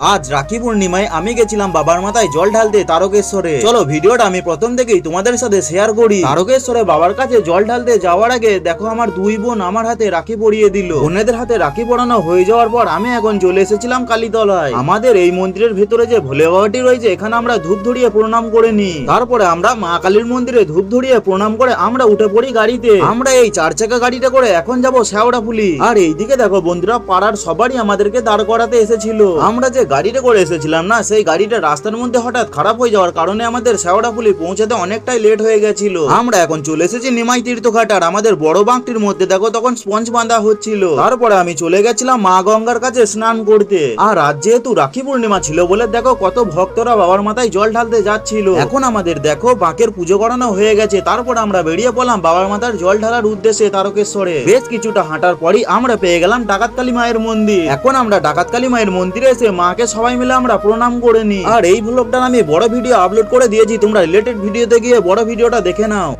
আজ রাখি পূর্ণিমায় আমি গেছিলাম বাবার মাথায় জল ঢালতে তারকেশ্বরে। চলো ভিডিওটা আমি প্রথম থেকেই তোমাদের সাথে শেয়ার করি। তারকেশ্বরে বাবার কাছে জল ঢালতে যাওয়ার আগে দেখো আমার দুই বোন আমার হাতে রাখি পরিয়ে দিল। বোনেদের হাতে রাখি পরানো হয়ে যাওয়ার পর আমি এখন চলে এসেছিলাম কালীতলায়। আমাদের এই মন্দিরের ভেতরে যে ভোলে বাবাটি রয়েছে, এখানে আমরা ধূপ ধরিয়ে প্রণাম করে নিই। তারপরে আমরা মা কালীর মন্দিরে ধূপ ধরিয়ে প্রণাম করে আমরা উঠে পড়ি গাড়িতে। আমরা এই চার চাকা গাড়িটা করে এখন যাব শেওড়াফুলি আর এইদিকে দেখো বন্ধুরা, পাড়ার সবারই আমাদেরকে দাঁড় করাতে এসেছিল। আমরা যে গাড়িটা করে এসেছিলাম না, সেই গাড়িটা রাস্তার মধ্যে হঠাৎ খারাপ হয়ে যাওয়ার কারণে আমাদের শেওড়াফুলি পৌঁছাতে অনেকটাই লেট হয়ে গেছিল। আমরা এখন চলে এসেছি নিমাই তীর্থঘাট আর আমাদের বড় বাঁকটির মধ্যে, দেখো তখন স্পঞ্জ বাঁধা হচ্ছিল। তারপরে আমি চলে গেছিলাম মা গঙ্গার কাছে স্নান করতে। আর আজ যেহেতু রাখি পূর্ণিমা ছিল বলে দেখো কত ভক্তরা বাবার মাথায় জল ঢালতে যাচ্ছিল। এখন আমাদের দেখো বাঁকের পুজো করানো হয়ে গেছে, তারপর আমরা বেরিয়ে পড়লাম বাবার মাথার জল ঢালার উদ্দেশ্যে তারকেশ্বরে। বেশ কিছুটা হাঁটার পরই আমরা পেয়ে গেলাম ডাকাতকালী মায়ের মন্দির। এখন আমরা ডাকাতকালী মায়ের মন্দিরে এসে মাকে সবাই মিলে আমরা প্রণাম করে নিই। আর এই ব্লগটা আমি বড় ভিডিও আপলোড করে দিয়েছি, তোমরা রিলেটেড ভিডিওতে গিয়ে বড় ভিডিওটা দেখে নাও।